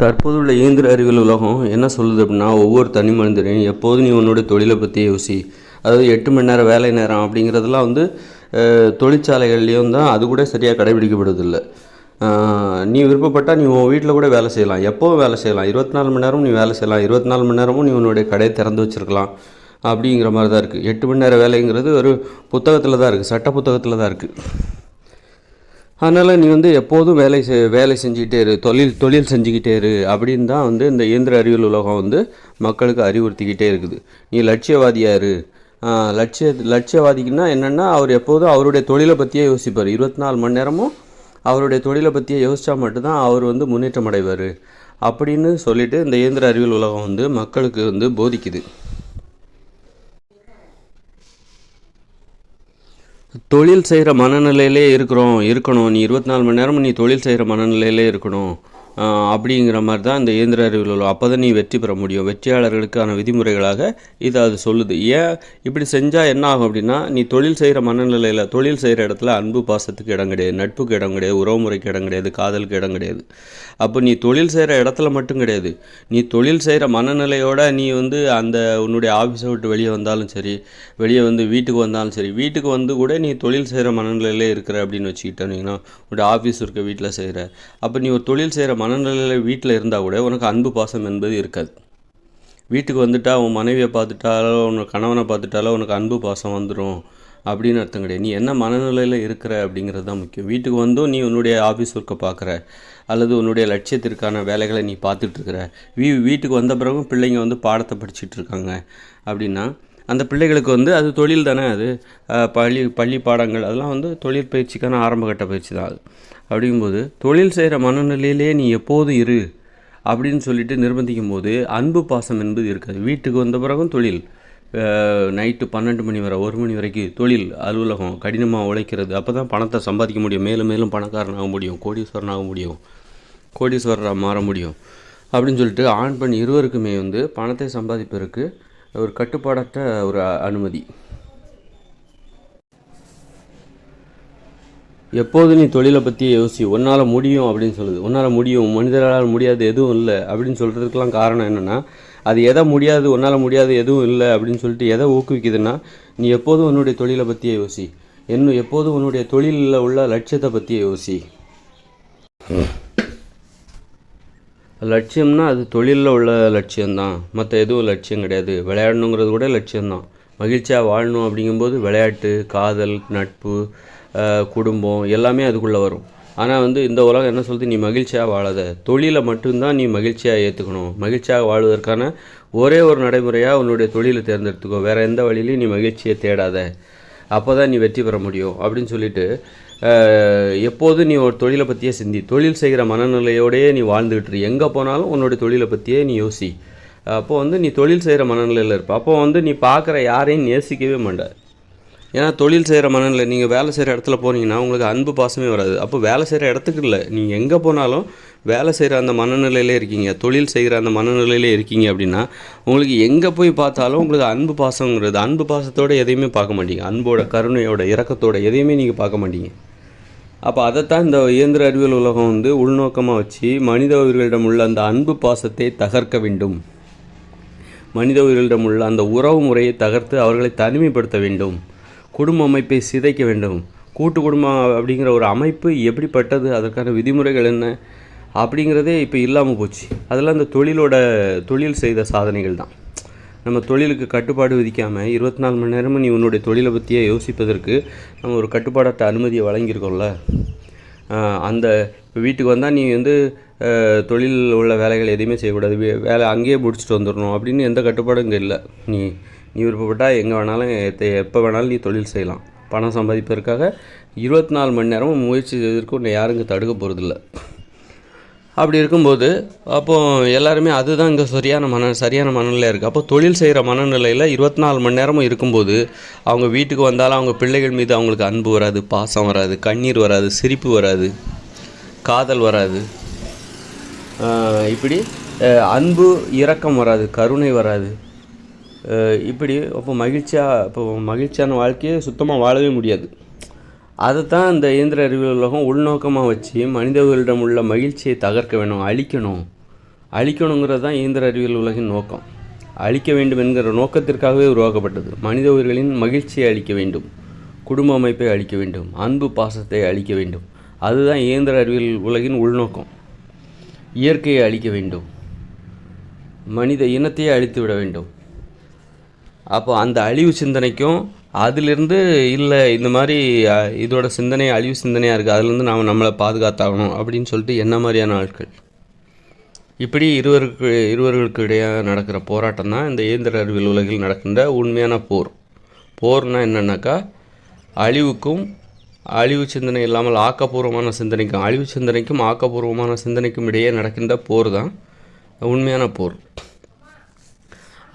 தற்போதுள்ள இயந்திர அறிவியல் உலகம் என்ன சொல்லுது அப்படின்னா ஒவ்வொரு தனி மனிதனையும் எப்போதும் நீ உன்னோட தொழிலை பற்றி யோசி. அதாவது எட்டு மணி நேரம் வேலை நேரம் அப்படிங்கிறதெல்லாம் வந்து தொழிற்சாலைகள்லேயும் தான் அது கூட சரியாக கடைபிடிக்கப்படுவதில்லை நீ விருப்பப்பட்டால் நீ உன் வீட்டில் கூட வேலை செய்யலாம். எப்போவும் வேலை செய்யலாம். இருபத்தி நாலு மணி நேரமும் நீ வேலை செய்யலாம். இருபத்தி நாலு மணி நேரமும் நீ உன்னுடைய கடையை திறந்து வச்சுருக்கலாம். அப்படிங்கிற மாதிரி தான் இருக்குது எட்டு மணி நேரம் வேலைங்கிறது ஒரு புத்தகத்தில் தான் இருக்குது சட்ட புத்தகத்தில் தான் இருக்குது அதனால் நீ வந்து எப்போதும் வேலை செ வேலை செஞ்சுக்கிட்டே இரு தொழில் தொழில் செஞ்சுக்கிட்டே இரு அப்படின்னு தான் வந்து இந்த இயந்திர அறிவியல் உலகம் வந்து மக்களுக்கு அறிவுறுத்திக்கிட்டே இருக்குது. நீ லட்சியவாதியாக இரு. லட்சிய லட்சியவாதிக்குன்னா என்னென்னா அவர் எப்போதும் அவருடைய தொழிலை பற்றியே யோசிப்பார். இருபத்தி நாலு மணி நேரமும் அவருடைய தொழிலை பற்றியே யோசித்தா மட்டும்தான் அவர் வந்து முன்னேற்றம் அடைவார். அப்படின்னு சொல்லிட்டு இந்த இயந்திர அறிவியல் உலகம் வந்து மக்களுக்கு வந்து போதிக்குது. தொழில் செய்கிற மனநிலையிலே இருக்கிறோம் இருக்கணும். நீ இருபத்தி நாலு மணி நேரமும் நீ தொழில் செய்கிற மனநிலையிலே இருக்கணும். அப்படிங்கிற மாதிரி தான் இந்த இயந்திர அறிவியல் உலகம். அப்போ தான் நீ வெற்றி பெற முடியும். வெற்றியாளர்களுக்கான விதிமுறைகளாக இது அது சொல்லுது. ஏன் இப்படி செஞ்சால் என்ன ஆகும் அப்படின்னா நீ தொழில் செய்கிற மனநிலையில் தொழில் செய்கிற இடத்துல அன்பு பாசத்துக்கு இடம் கிடையாது நட்புக்கு இடம் கிடையாது உறவுமுறைக்கு இடம் கிடையாது காதலுக்கு இடம் கிடையாது. அப்போ நீ தொழில் செய்கிற இடத்துல மட்டும் கிடையாது. நீ தொழில் செய்கிற மனநிலையோட நீ வந்து அந்த உன்னுடைய ஆஃபீஸை விட்டு வெளியே வந்தாலும் சரி வெளியே வந்து வீட்டுக்கு வந்தாலும் சரி வீட்டுக்கு வந்து கூட நீ தொழில் செய்கிற மனநிலையிலே இருக்கிற அப்படின்னு வச்சுக்கிட்டோன்னீங்கன்னா உன்னுடைய ஆஃபீஸ் இருக்க வீட்டில் செய்கிற அப்போ நீ ஒரு தொழில் செய்கிற மனநிலையில் வீட்டில் இருந்தால் கூட உனக்கு அன்பு பாசம் என்பது இருக்காது. வீட்டுக்கு வந்துட்டா உன் மனைவியை பார்த்துட்டாலோ உன் கணவனை பார்த்துட்டாலோ உனக்கு அன்பு பாசம் வந்துடும் அப்படின்னு அர்த்தம் கிடையாது. நீ என்ன மனநிலையில் இருக்கிற அப்படிங்கிறது தான் முக்கியம். வீட்டுக்கு வந்தும் நீ உன்னுடைய ஆஃபீஸ் ஒர்க்கை பார்க்குற அல்லது உன்னுடைய லட்சியத்திற்கான வேலைகளை நீ பார்த்துட்ருக்குற வீ வீட்டுக்கு வந்த பிறகும் பிள்ளைங்க வந்து பாடத்தை படிச்சுட்டு இருக்காங்க அப்படின்னா அந்த பிள்ளைகளுக்கு வந்து அது தொழில் தானே அது? பள்ளி பள்ளி பாடங்கள் அதெல்லாம் வந்து தொழில் பயிற்சிக்கான ஆரம்பகட்ட பயிற்சி தான் அது. அப்படிங்கும்போது தொழில் செய்கிற மனநிலையிலே நீ எப்போது இரு அப்படின்னு சொல்லிட்டு நிர்பந்திக்கும் போது அன்பு பாசம் என்பது இருக்காது. வீட்டுக்கு வந்த பிறகும் தொழில். நைட்டு பன்னெண்டு மணி வரை ஒரு மணி வரைக்கும் தொழில் அலுவலகம் கடினமாக உழைக்கிறது. அப்போ தான் பணத்தை சம்பாதிக்க முடியும். மேலும் மேலும் பணக்காரன் ஆக முடியும். கோடீஸ்வரன் ஆக முடியும். கோடீஸ்வரராக மாற முடியும். அப்படின்னு சொல்லிட்டு ஆண் பெண் இருவருக்குமே வந்து பணத்தை சம்பாதிப்பதற்கு ஒரு கட்டுப்பாடற்ற ஒரு அனுமதி. எப்போது நீ தொழிலை பற்றியே யோசி உன்னால் முடியும் அப்படின்னு சொல்லுது. உன்னால் முடியும். மனிதரால் முடியாது எதுவும் இல்லை அப்படின்னு சொல்கிறதுக்கெலாம் காரணம் என்னென்னா அது எதை முடியாது உன்னால் முடியாது எதுவும் இல்லை அப்படின்னு சொல்லிட்டு எதை ஊக்குவிக்குதுன்னா நீ எப்போதும் உன்னுடைய தொழிலை பற்றியே யோசி. இன்னும் எப்போதும் உன்னுடைய தொழிலில் உள்ள லட்சியத்தை பற்றியே யோசி. லட்சியம்னா அது தொழிலில் உள்ள லட்சியம்தான். மற்ற எதுவும் லட்சியம் கிடையாது. விளையாடணுங்கிறது கூட லட்சியம்தான். மகிழ்ச்சியாக வாழணும் அப்படிங்கும்போது விளையாட்டு காதல் நட்பு குடும்பம் எல்லாமே அதுக்குள்ளே வரும். ஆனால் வந்து இந்த உலகம் என்ன சொல்லுது? நீ மகிழ்ச்சியாக வாழாத. தொழிலை மட்டும்தான் நீ மகிழ்ச்சியாக ஏற்றுக்கணும் மகிழ்ச்சியாக வாழ்வதற்கான ஒரே ஒரு நடைமுறையாக உன்னுடைய தொழிலை தேர்ந்தெடுத்துக்கோ. வேறு எந்த வழியிலையும் நீ மகிழ்ச்சியை தேடாத. அப்போ தான் நீ வெற்றி பெற முடியும் அப்படின்னு சொல்லிட்டு எப்போதும் நீ ஒரு தொழிலை பற்றியே சிந்தி. தொழில் செய்கிற மனநிலையோடையே நீ வாழ்ந்துகிட்டு எங்கே போனாலும் உன்னோட தொழிலை பற்றியே நீ யோசி. அப்போ வந்து நீ தொழில் செய்கிற மனநிலையில் இருப்ப. அப்போ வந்து நீ பார்க்குற யாரையும் நேசிக்கவே மாட்ட ஏன்னா தொழில் செய்கிற மனநிலை நீங்கள் வேலை செய்கிற இடத்துல போனீங்கன்னா உங்களுக்கு அன்பு பாசமே வராது. அப்போ வேலை செய்கிற இடத்துக்கு இல்லை. நீங்கள் எங்கே போனாலும் வேலை செய்கிற அந்த மனநிலையிலே இருக்கீங்க. தொழில் செய்கிற அந்த மனநிலையிலே இருக்கீங்க அப்படின்னா உங்களுக்கு எங்கே போய் பார்த்தாலும் உங்களுக்கு அன்பு பாசங்கிறது அன்பு பாசத்தோட எதையுமே பார்க்க மாட்டீங்க. அன்போட கருணையோட இறக்கத்தோட எதையுமே நீங்கள் பார்க்க மாட்டீங்க. அப்போ அதைத்தான் இந்த இயந்திர அறிவியல் உலகம் வந்து உள்நோக்கமாக வச்சு மனித உயிர்களிடம் உள்ள அந்த அன்பு பாசத்தை தகர்க்க வேண்டும். மனித உயிர்களிடம் உள்ள அந்த உறவு முறையை தகர்த்து அவர்களை தனிமைப்படுத்த வேண்டும். குடும்ப அமைப்பை சிதைக்க வேண்டும். கூட்டு குடும்பம் அப்படிங்கிற ஒரு அமைப்பு எப்படிப்பட்டது அதற்கான விதிமுறைகள் என்ன அப்படிங்கிறதே இப்போ இல்லாமல் போச்சு. அதெல்லாம் இந்த தொழிலோட தொழில் செய்த சாதனைகள் தான். நம்ம தொழிலுக்கு கட்டுப்பாடு விதிக்காமல் இருபத்தி நாலு மணி நேரமும் நீ உன்னுடைய தொழிலை பற்றியே யோசிப்பதற்கு நம்ம ஒரு கட்டுப்பாடற்ற அனுமதியை வழங்கியிருக்கோம்ல. அந்த வீட்டுக்கு வந்தால் நீ வந்து தொழில் உள்ள வேலைகள் எதையுமே செய்யக்கூடாது. வே- வேலை அங்கேயே முடிச்சுட்டு வந்துடணும் அப்படின்னு எந்த கட்டுப்பாடும் இங்கே இல்லை. நீ நீ விருப்பப்பட்டால் எங்கே வேணாலும் எப்போ வேணாலும் நீ தொழில் செய்யலாம். பணம் சம்பாதிப்பதற்காக இருபத்தி நாலு மணி நேரமும் முயற்சி செய்வதற்கு உன்னை யாரும் இங்கே தடுக்க போகிறதில்ல அப்படி இருக்கும்போது அப்போது எல்லாருமே அதுதான் இங்கே சரியான மன சரியான மனநிலை இருக்குது அப்போ தொழில் செய்கிற மனநிலையில் இருபத்தி நாலு மணி நேரமும் இருக்கும்போது அவங்க வீட்டுக்கு வந்தாலும் அவங்க பிள்ளைகள் மீது அவங்களுக்கு அன்பு வராது பாசம் வராது கண்ணீர் வராது சிரிப்பு வராது காதல் வராது. இப்படி அன்பு இரக்கம் வராது கருணை வராது. இப்படி அப்போ மகிழ்ச்சியாக இப்போ மகிழ்ச்சியான வாழ்க்கையை சுத்தமாக வாழவே முடியாது. அதை தான் இந்த இயந்திர அறிவியல் உலகம் உள்நோக்கமாக வச்சு மனிதர்களிடம் உள்ள மகிழ்ச்சியை தகர்க்க வேணும் அழிக்கணும். அழிக்கணுங்கிறது தான் இயந்திர அறிவியல் உலகின் நோக்கம். அழிக்க வேண்டும் என்கிற நோக்கத்திற்காகவே உருவாக்கப்பட்டது. மனித உயிர்களின் மகிழ்ச்சியை அளிக்க வேண்டும். குடும்ப அமைப்பை அளிக்க வேண்டும். அன்பு பாசத்தை அளிக்க வேண்டும். அதுதான் இயந்திர அறிவியல் உலகின் உள்நோக்கம். இயற்கையை அழிக்க வேண்டும். மனித இனத்தையே அழித்து விட வேண்டும். அப்போ அந்த அழிவு சிந்தனைக்கும் அதிலிருந்து இல்லை இந்த மாதிரி இதோட சிந்தனை அழிவு சிந்தனையாக இருக்குது அதுலேருந்து நாம் நம்மளை பாதுகாத்தாகணும் அப்படின்னு சொல்லிட்டு என்ன மாதிரியான ஆட்கள்? இப்படி இருவருக்கு இருவர்களுக்கு இடையே நடக்கிற போராட்டம் தான் இந்த இயந்திர அறிவியல் உலகில் நடக்கின்ற உண்மையான போர். போர்னா என்னன்னாக்கா அழிவுக்கும் அழிவு சிந்தனை இல்லாமல் ஆக்கப்பூர்வமான சிந்தனைக்கும் அழிவு சிந்தனைக்கும் ஆக்கப்பூர்வமான சிந்தனைக்கும் இடையே நடக்கின்ற போர் தான் உண்மையான போர்.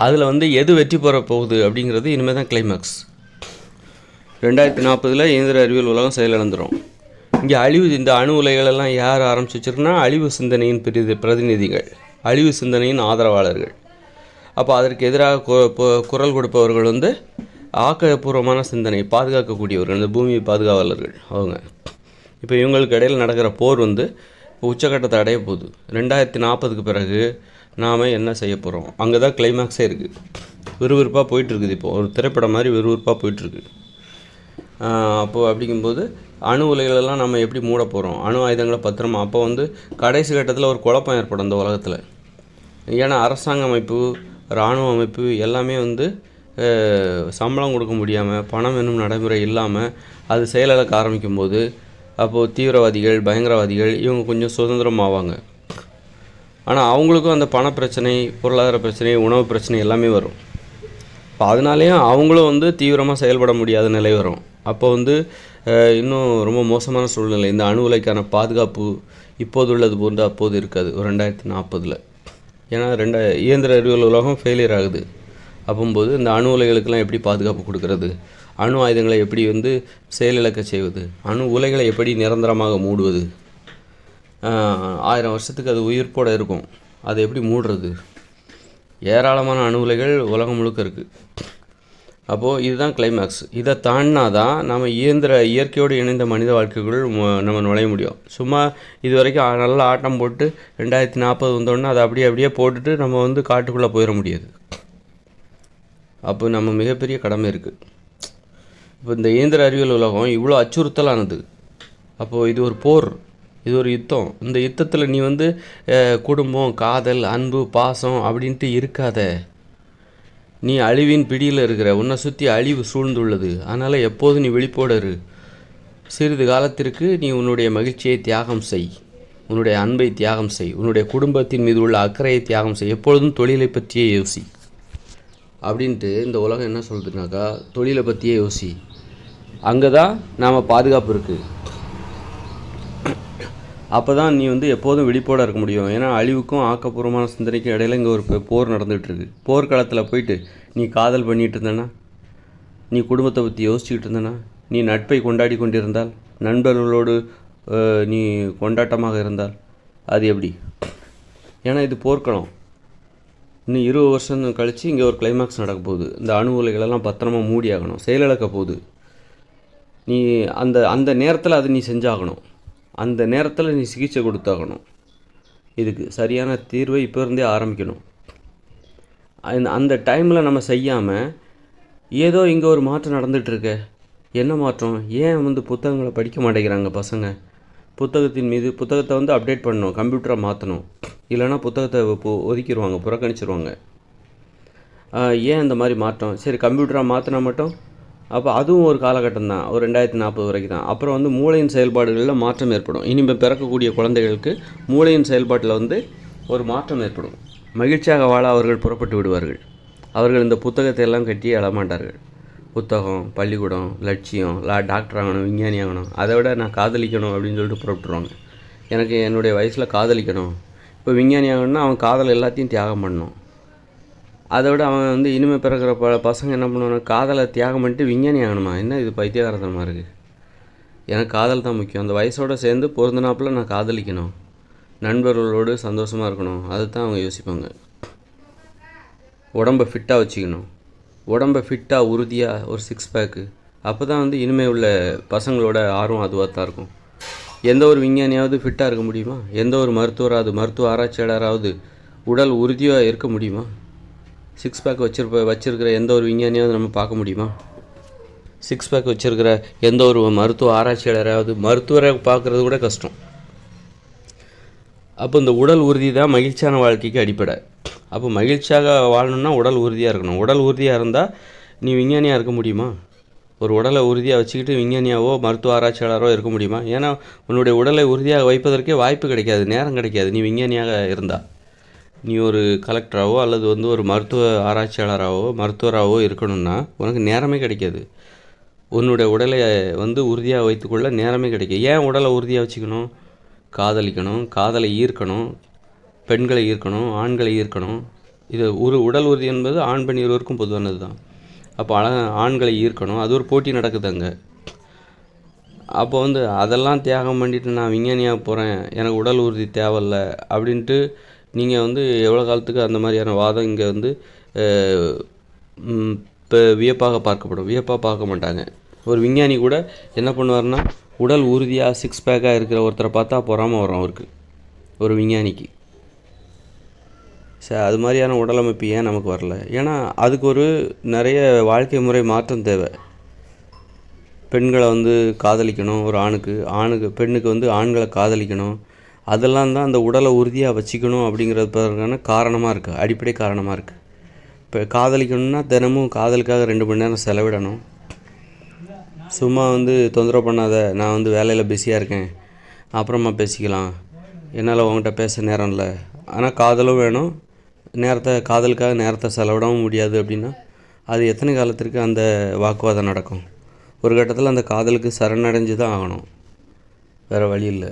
அதில் வந்து எது வெற்றி பெற போகுது அப்படிங்கிறது இனிமேல் தான் கிளைமேக்ஸ் ரெண்டாயிரத்தி நாற்பதில் இயந்திர அறிவியல் உலகம் செயலிழந்துடும் இங்கே அழிவு இந்த அணு உலைகளெல்லாம் யார் ஆரம்பிச்சிச்சிருக்குன்னா அழிவு சிந்தனையின் பிரதி பிரதிநிதிகள் அழிவு சிந்தனையின் ஆதரவாளர்கள். அப்போ அதற்கு எதிராக கு- குரல் கொடுப்பவர்கள் வந்து ஆக்கப்பூர்வமான சிந்தனை பாதுகாக்கக்கூடியவர்கள் இந்த பூமி பாதுகாவலர்கள் அவங்க. இப்போ இவங்களுக்கு இடையில் நடக்கிற போர் வந்து இப்போ உச்சக்கட்டத்தை அடைய போகுது. ரெண்டாயிரத்தி நாற்பதுக்கு பிறகு நாம் என்ன செய்ய போகிறோம் அங்கே தான் கிளைமேக்ஸே இருக்குது விறுவிறுப்பாக போயிட்டுருக்குது இப்போது ஒரு திரைப்படம் மாதிரி விறுவிறுப்பாக போயிட்டுருக்கு அப்போது அப்படிங்கும்போது அணு உலைகளெல்லாம் நம்ம எப்படி மூட போகிறோம் அணு ஆயுதங்களை பத்திரமா? அப்போ வந்து கடைசி கட்டத்தில் ஒரு குழப்பம் ஏற்படும் இந்த உலகத்தில். ஏன்னா அரசாங்க அமைப்பு இராணுவ அமைப்பு எல்லாமே வந்து சம்பளம் கொடுக்க முடியாமல் பணம் என்னும் நடைமுறை இல்லாமல் அது செயலிழக்க ஆரம்பிக்கும் போது அப்போது தீவிரவாதிகள் பயங்கரவாதிகள் இவங்க கொஞ்சம் சுதந்திரமாவாங்க. ஆனால் அவங்களுக்கும் அந்த பண பிரச்சனை பொருளாதார பிரச்சனை உணவு பிரச்சனை எல்லாமே வரும். இப்போ அதனாலேயும் அவங்களும் வந்து தீவிரமாக செயல்பட முடியாத நிலை வரும். அப்போ வந்து இன்னும் ரொம்ப மோசமான சூழ்நிலை. இந்த அணு உலைக்கான பாதுகாப்பு இப்போது உள்ளது போன்று அப்போது இருக்காது. ஒரு ரெண்டாயிரத்தி நாற்பதில். ஏன்னா ரெண்டா இயந்திர அறிவியல் உலகம் ஃபெயிலியர் ஆகுது. அப்போம்போது இந்த அணு உலைகளுக்கெல்லாம் எப்படி பாதுகாப்பு கொடுக்கறது? அணு ஆயுதங்களை எப்படி வந்து செயலிழக்க செய்வது? அணு உலைகளை எப்படி நிரந்தரமாக மூடுவது? ஆயிரம் வருஷத்துக்கு அது உயிர்ப்போடு இருக்கும். அதை எப்படி மூடுறது? ஏராளமான அணு உலைகள் உலகம் முழுக்க இருக்குது அப்போது இதுதான் கிளைமேக்ஸ் இதை தாண்டினா தான் நம்ம இயந்திர இயற்கையோடு இணைந்த மனித வாழ்க்கைக்குள் நம்ம நுழைய முடியும். சும்மா இது வரைக்கும் நல்லா ஆட்டம் போட்டு ரெண்டாயிரத்தி நாற்பது வந்தோடனே அதை அப்படியே அப்படியே போட்டுட்டு நம்ம வந்து காட்டுக்குள்ளே போயிட முடியாது. அப்போ நம்ம மிகப்பெரிய கடமை இருக்குது இப்போ இந்த இயந்திர அறிவியல் உலகம் இவ்வளோ அச்சுறுத்தலானது. அப்போது இது ஒரு போர் இது ஒரு யுத்தம். இந்த யுத்தத்தில் நீ வந்து குடும்பம் காதல் அன்பு பாசம் அப்படின்ட்டு இருக்காத. நீ அழிவின் பிடியில் இருக்கிற உன்னை சுற்றி அழிவு சூழ்ந்துள்ளது. அதனால் எப்போதும் நீ விழிப்போடு இரு. சிறிது காலத்திற்கு நீ உன்னுடைய மகிழ்ச்சியை தியாகம் செய். உன்னுடைய அன்பை தியாகம் செய். உன்னுடைய குடும்பத்தின் மீது உள்ள அக்கறையை தியாகம் செய். எப்பொழுதும் தொழிலை பற்றியே யோசி. அப்படின்ட்டு இந்த உலகம் என்ன சொல்கிறதுனாக்கா தொழிலை பற்றியே யோசி. அங்கே தான் நாம் பாதுகாப்பு இருக்குது அப்போ தான் நீ வந்து எப்போதும் விழிப்போட இருக்க முடியும். ஏன்னா அழிவுக்கும் ஆக்கப்பூர்வமான சிந்தனைக்கும் இடையில இங்கே ஒரு போர் நடந்துகிட்டு இருக்கு போர்க்களத்தில் போயிட்டு நீ காதல் பண்ணிட்டு இருந்தனா நீ குடும்பத்தை பற்றி யோசிச்சுக்கிட்டு இருந்தனா நீ நட்பை கொண்டாடி கொண்டிருந்தால்? நண்பர்களோடு நீ கொண்டாட்டமாக இருந்தால்? அது எப்படி? ஏன்னா இது போர்க்களம். இன்னும் இருபது வருஷம் கழித்து இங்கே ஒரு கிளைமாக்ஸ் நடக்க போகுது. இந்த அணு உலைகளெல்லாம் பத்திரமா மூடி ஆகணும் செயலிழக்க போகுது. நீ அந்த அந்த நேரத்தில் அதை நீ செஞ்சாகணும். அந்த நேரத்தில் நீ சிகிச்சை கொடுத்தாகணும். இதுக்கு சரியான தீர்வை இப்போ இருந்தே ஆரம்பிக்கணும். அந்த அந்த டைமில் நம்ம செய்யாமல் ஏதோ இங்கே ஒரு மாற்றம் நடந்துட்டு இருக்க என்ன மாற்றம்? ஏன் வந்து புத்தகங்களை படிக்க மாட்டேங்கிறாங்க பசங்க? புத்தகத்தின் மீது புத்தகத்தை வந்து அப்டேட் பண்ணணும் கம்ப்யூட்டரை மாற்றணும் இல்லைன்னா புத்தகத்தை ஒதுக்கிடுவாங்க புறக்கணிச்சிருவாங்க. ஏன் இந்த மாதிரி மாற்றம்? சரி கம்ப்யூட்டராக மாற்றினா மட்டும் அப்போ அதுவும் ஒரு காலகட்டம் தான் ஒரு ரெண்டாயிரத்தி நாற்பது வரைக்கும் தான் அப்புறம் வந்து மூளையின் செயல்பாடுகளில் மாற்றம் ஏற்படும். இனிமேல் பிறக்கக்கூடிய குழந்தைகளுக்கு மூளையின் செயல்பாட்டில் வந்து ஒரு மாற்றம் ஏற்படும். மகிழ்ச்சியாக வாழ அவர்கள் புறப்பட்டு விடுவார்கள். அவர்கள் இந்த புத்தகத்தை எல்லாம் கட்டி அழமாட்டார்கள் புத்தகம் பள்ளிக்கூடம் லட்சியம் லா டாக்டர் ஆகணும் விஞ்ஞானி ஆகணும். அதை விட நான் காதலிக்கணும் அப்படின்னு சொல்லிட்டு புறப்பட்டுருவாங்க. எனக்கு என்னுடைய வயசில் காதலிக்கணும். இப்போ விஞ்ஞானி ஆகணும்னா அவன் காதல் எல்லாத்தையும் தியாகம் பண்ணணும். அதை விட அவன் வந்து இனிமேல் பிறக்கிற ப பசங்க என்ன பண்ணுவாங்க காதலை தியாகம் பண்ணிட்டு விஞ்ஞானி ஆகணுமா? என்ன இது பைத்தியகாரத்தனமாக இருக்குது எனக்கு காதல் தான் முக்கியம். அந்த வயசோடு சேர்ந்து பொருந்தினாப்புல நான் காதலிக்கணும். நண்பர்களோடு சந்தோஷமாக இருக்கணும். அது தான் அவங்க யோசிப்பாங்க. உடம்பை ஃபிட்டாக வச்சுக்கணும். உடம்பை ஃபிட்டாக உறுதியாக ஒரு சிக்ஸ் பேக்கு அப்போ தான் வந்து இனிமேல் உள்ள பசங்களோட ஆர்வம் அதுவாக தான் இருக்கும். எந்த ஒரு விஞ்ஞானியாவது ஃபிட்டாக இருக்க முடியுமா? எந்த ஒரு மருத்துவராவது மருத்துவ ஆராய்ச்சியாளராவது உடல் உறுதியாக இருக்க முடியுமா? சிக்ஸ் பேக் வச்சிருப்ப வச்சிருக்கிற எந்த ஒரு விஞ்ஞானியாவது நம்ம பார்க்க முடியுமா? சிக்ஸ் பேக் வச்சிருக்கிற எந்த ஒரு மருத்துவ ஆராய்ச்சியாளராவது மருத்துவரை பார்க்குறது கூட கஷ்டம். அப்போ இந்த உடல் உறுதி தான் மகிழ்ச்சியான வாழ்க்கைக்கு அடிப்படை. அப்போ மகிழ்ச்சியாக வாழணும்னா உடல் உறுதியாக இருக்கணும். உடல் உறுதியாக இருந்தால் நீ விஞ்ஞானியாக இருக்க முடியுமா? ஒரு உடலை உறுதியாக வச்சுக்கிட்டு விஞ்ஞானியாவோ மருத்துவ ஆராய்ச்சியாளரோ இருக்க முடியுமா? ஏன்னா உன்னுடைய உடலை உறுதியாக வைப்பதற்கே வாய்ப்பு கிடைக்காது நேரம் கிடைக்காது. நீ விஞ்ஞானியாக இருந்தால் நீ ஒரு கலெக்டராகவோ அல்லது வந்து ஒரு மருத்துவ ஆராய்ச்சியாளராகவோ மருத்துவராகவோ இருக்கணும்னா உனக்கு நேரமே கிடைக்காது. உன்னுடைய உடலை வந்து உறுதியாக வைத்துக்கொள்ள நேரமே கிடைக்கும் ஏன் உடலை உறுதியாக வச்சுக்கணும்? காதலிக்கணும் காதலை ஈர்க்கணும் பெண்களை ஈர்க்கணும் ஆண்களை ஈர்க்கணும். இது ஒரு உடல் உறுதி என்பது ஆண் பெண் இருவருக்கும் பொதுவானது தான் அப்போ அழ ஆண்களை ஈர்க்கணும். அது ஒரு போட்டி நடக்குது அங்கே. அப்போ வந்து அதெல்லாம் தியாகம் பண்ணிட்டு நான் விஞ்ஞானியாக போகிறேன் எனக்கு உடல் உறுதி தேவையில்ல அப்படின்ட்டு நீங்கள் வந்து எவ்வளோ காலத்துக்கு அந்த மாதிரியான வாதம் இங்கே வந்து இப்போ வியப்பாக பார்க்கப்படும். வியப்பாக பார்க்க மாட்டாங்க. ஒரு விஞ்ஞானி கூட என்ன பண்ணுவார்னா உடல் உறுதியாக சிக்ஸ் பேக்காக இருக்கிற ஒருத்தரை பார்த்தா பொறாமல் வரும் அவருக்கு. ஒரு விஞ்ஞானிக்கு. ச அது மாதிரியான உடலமைப்பு ஏன் நமக்கு வரல? ஏன்னா அதுக்கு ஒரு நிறைய வாழ்க்கை முறை மாற்றம் தேவை. பெண்களை வந்து காதலிக்கணும் ஒரு ஆணுக்கு. ஆணுக்கு பெண்ணுக்கு வந்து ஆண்களை காதலிக்கணும். அதெல்லாம் தான் அந்த உடலை உறுதியாக வச்சுக்கணும் அப்படிங்கிறதுக்கான காரணமாக இருக்குது அடிப்படை காரணமாக இருக்குது இப்போ காதலிக்கணும்னா தினமும் காதலுக்காக ரெண்டு மணி நேரம் செலவிடணும். சும்மா வந்து தொந்தரவு பண்ணாத நான் வந்து வேலையில் பிஸியாக இருக்கேன். அப்புறமா பேசிக்கலாம். என்னால் உங்கள்கிட்ட பேச நேரம் இல்லை. ஆனால் காதலும் வேணும். நேரத்தை காதலுக்காக நேரத்தை செலவிடவும் முடியாது அப்படின்னா அது எத்தனை காலத்திற்கு அந்த வாக்குவாதம் நடக்கும்? ஒரு கட்டத்தில் அந்த காதலுக்கு சரணடைஞ்சு தான் ஆகணும். வேறு வழி இல்லை.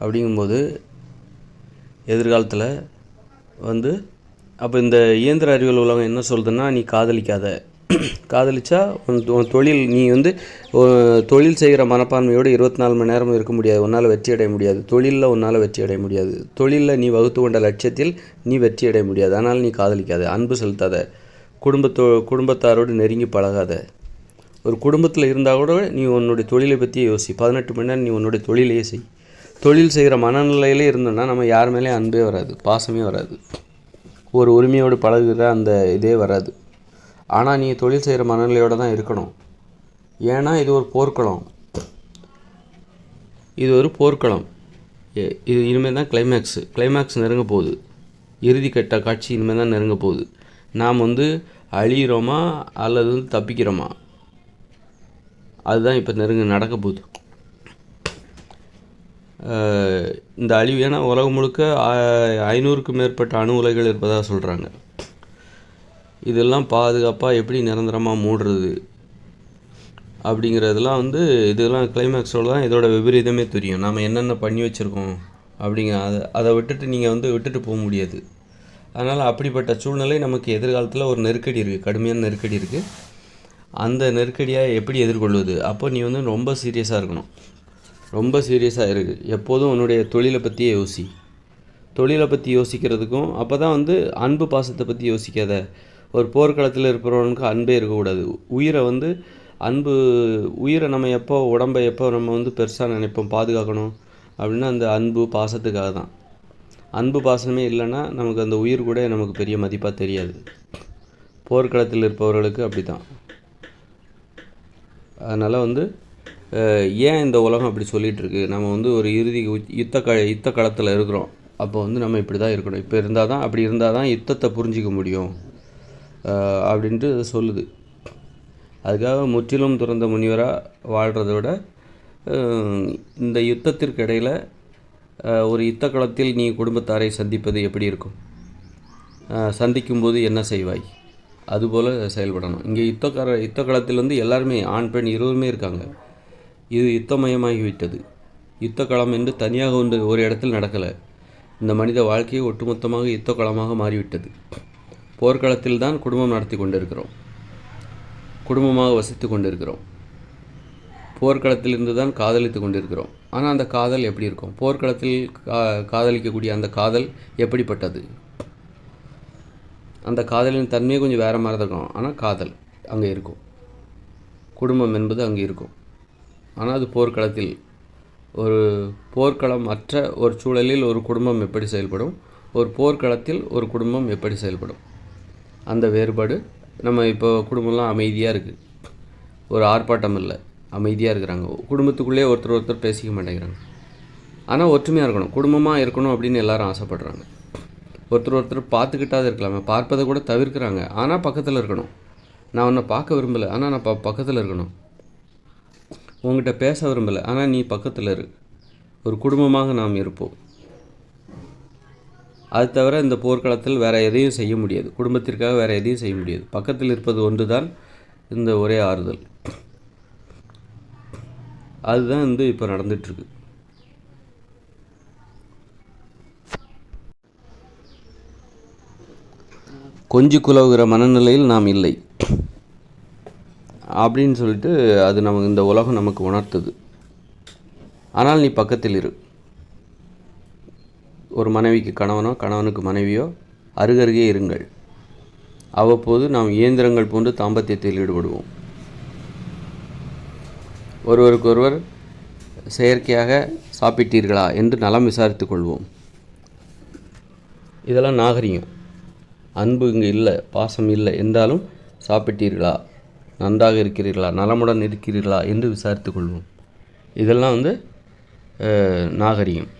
அப்படிங்கும்போது எதிர்காலத்தில் வந்து அப்போ இந்த இயந்திர அறிவியல் உலகம் என்ன சொல்லுதுன்னா நீ காதலிக்காத. காதலிச்சா உன் உன் தொழில் நீ வந்து தொழில் செய்கிற மனப்பான்மையோடு இருபத்தி நாலு மணி நேரமும் இருக்க முடியாது. உன்னால் வெற்றி அடைய முடியாது. தொழிலில் உன்னால் வெற்றி அடைய முடியாது. தொழிலில் நீ வகுத்து கொண்ட லட்சியத்தில் நீ வெற்றி அடைய முடியாது. அதனால் நீ காதலிக்காத. அன்பு செலுத்தாத. குடும்பத்தோ குடும்பத்தாரோடு நெருங்கி பழகாத. ஒரு குடும்பத்தில் இருந்தால் கூட நீ உன்னுடைய தொழிலை பற்றியே யோசி. பதினெட்டு மணி நேரம் நீ உன்னுடைய தொழிலையே செய். தொழில் செய்கிற மனநிலையிலே இருந்தோன்னா நம்ம யார் மேலேயும் அன்பே வராது பாசமே வராது. ஒரு உரிமையோடு பழகுற அந்த இதே வராது. ஆனால் நீ தொழில் செய்கிற மனநிலையோடு தான் இருக்கணும். ஏன்னா இது ஒரு போர்க்களம். இது ஒரு போர்க்களம். இது இனிமேல் தான் கிளைமேக்ஸு கிளைமேக்ஸ் நெருங்க போகுது. இறுதி கட்ட காட்சி இனிமேல் தான் நெருங்க போகுது. நாம் வந்து அழியிறோமா அல்லது வந்து தப்பிக்கிறோமா? அதுதான் இப்போ நெருங்க நடக்க போகுது. இந்த அழிவு ஏன்னா உலகம் முழுக்க ஐநூறுக்கும் மேற்பட்ட அணு உலைகள் இருப்பதாக சொல்கிறாங்க இதெல்லாம் பாதுகாப்பாக எப்படி நிரந்தரமாக மூடுறது? அப்படிங்கிறதெல்லாம் வந்து இதெல்லாம் கிளைமேக்ஸோடு தான் இதோட விபரீதமே தெரியும். நம்ம என்னென்ன பண்ணி வச்சுருக்கோம் அப்படிங்க அதை அதை விட்டுட்டு நீங்கள் வந்து விட்டுட்டு போக முடியாது. அதனால் அப்படிப்பட்ட சூழ்நிலை நமக்கு எதிர்காலத்தில் ஒரு நெருக்கடி இருக்குது கடுமையான நெருக்கடி இருக்குது அந்த நெருக்கடியை எப்படி எதிர்கொள்வது? அப்போ நீ வந்து ரொம்ப சீரியஸாக இருக்கணும். ரொம்ப சீரியஸாக இருக்குது எப்போதும் உன்னுடைய தொழிலை பற்றியே யோசி. தொழிலை பற்றி யோசிக்கிறதுக்கும் அப்போ தான் வந்து அன்பு பாசத்தை பற்றி யோசிக்காத. ஒரு போர்க்களத்தில் இருக்கிறவனுக்கு அன்பே இருக்கக்கூடாது. உயிரை வந்து அன்பு உயிரை நம்ம எப்போ உடம்பை எப்போ நம்ம வந்து பெருசாக நினைப்போம் பாதுகாக்கணும் அப்படின்னா அந்த அன்பு பாசத்துக்காக தான். அன்பு பாசமே இல்லைன்னா நமக்கு அந்த உயிர் கூட நமக்கு பெரிய மதிப்பாக தெரியாது. போர்க்களத்தில் இருப்பவர்களுக்கு அப்படி தான் அதனால் வந்து ஏன் இந்த உலகம் அப்படி சொல்லிட்டு நம்ம வந்து ஒரு இறுதி யுத்த க யுத்த களத்தில் இருக்கிறோம். அப்போ வந்து நம்ம இப்படி தான் இருக்கணும். இப்போ இருந்தால் தான் அப்படி இருந்தால் தான் யுத்தத்தை புரிஞ்சிக்க முடியும். அப்படின்ட்டு சொல்லுது. அதுக்காக முற்றிலும் துறந்த முனிவராக வாழ்கிறத விட இந்த யுத்தத்திற்கு இடையில் ஒரு யுத்த களத்தில் நீ குடும்பத்தாரை சந்திப்பது எப்படி இருக்கும்? சந்திக்கும்போது என்ன செய்வாய்? அதுபோல் செயல்படணும். இங்கே யுத்தக்கார யுத்த களத்தில் வந்து எல்லாருமே ஆண் பெண் இருவருமே இருக்காங்க. இது யுத்தமயமாகிவிட்டது. யுத்த களம் என்று தனியாக ஒன்று ஒரு இடத்தில் நடக்கலை. இந்த மனித வாழ்க்கையை ஒட்டுமொத்தமாக யுத்த களமாக மாறிவிட்டது. போர்க்களத்தில் தான் குடும்பம் நடத்தி கொண்டிருக்கிறோம். குடும்பமாக வசித்து கொண்டிருக்கிறோம். போர்க்களத்திலிருந்து தான் காதலித்து கொண்டிருக்கிறோம். ஆனால் அந்த காதல் எப்படி இருக்கும்? போர்க்களத்தில் கா காதலிக்கக்கூடிய அந்த காதல் எப்படிப்பட்டது? அந்த காதலின் தன்மையை கொஞ்சம் வேறு மாதிரி தான் இருக்கும். ஆனால் காதல் அங்கே இருக்கும். குடும்பம் என்பது அங்கே இருக்கும். ஆனால் அது போர்க்களத்தில். ஒரு போர்க்களம் அற்ற ஒரு சூழலில் ஒரு குடும்பம் எப்படி செயல்படும்? ஒரு போர்க்களத்தில் ஒரு குடும்பம் எப்படி செயல்படும்? அந்த வேறுபாடு நம்ம இப்போ குடும்பம்லாம் அமைதியாக இருக்குது ஒரு ஆர்ப்பாட்டம் இல்லை அமைதியாக இருக்கிறாங்க. குடும்பத்துக்குள்ளேயே ஒருத்தர் ஒருத்தர் பேசிக்க மாட்டேங்கிறாங்க. ஆனால் ஒற்றுமையாக இருக்கணும் குடும்பமாக இருக்கணும் அப்படின்னு எல்லாரும் ஆசைப்படுறாங்க. ஒருத்தர் ஒருத்தர் பார்த்துக்கிட்டாது இருக்கலாமே பார்ப்பதை கூட தவிர்க்கிறாங்க. ஆனால் பக்கத்தில் இருக்கணும். நான் உன்னை பார்க்க விரும்பலை ஆனால் நான் ப பக்கத்தில் இருக்கணும். உங்ககிட்ட பேச விரும்பலை ஆனால் நீ பக்கத்தில் இரு. ஒரு குடும்பமாக நாம் இருப்போம். அது தவிர இந்த போர்க்களத்தில் வேறு எதையும் செய்ய முடியாது. குடும்பத்திற்காக வேறு எதையும் செய்ய முடியாது. பக்கத்தில் இருப்பது ஒன்று தான் இந்த ஒரே ஆறுதல். அதுதான் வந்து இப்போ நடந்துகிட்ருக்கு கொஞ்சி குலவுகிற மனநிலையில் நாம் இல்லை. அப்படின்னு சொல்லிட்டு அது நமக்கு இந்த உலகம் நமக்கு உணர்த்துது. ஆனால் நீ பக்கத்தில் இரு. ஒரு மனைவிக்கு கணவனோ கணவனுக்கு மனைவியோ அருகருகே இருங்கள். அவ்வப்போது நாம் இயந்திரங்கள் போன்று தாம்பத்தியத்தில் ஈடுபடுவோம். ஒருவருக்கொருவர் செயற்கையாக சாப்பிட்டீர்களா என்று நலம் விசாரித்து கொள்வோம். இதெல்லாம் நாகரிகம். அன்பு இங்கே இல்லை பாசம் இல்லை என்றாலும் சாப்பிட்டீர்களா? நன்றாக இருக்கிறீர்களா? நலமுடன் இருக்கிறீர்களா? என்று விசாரித்து கொள்வோம். இதெல்லாம் வந்து நாகரிகம்.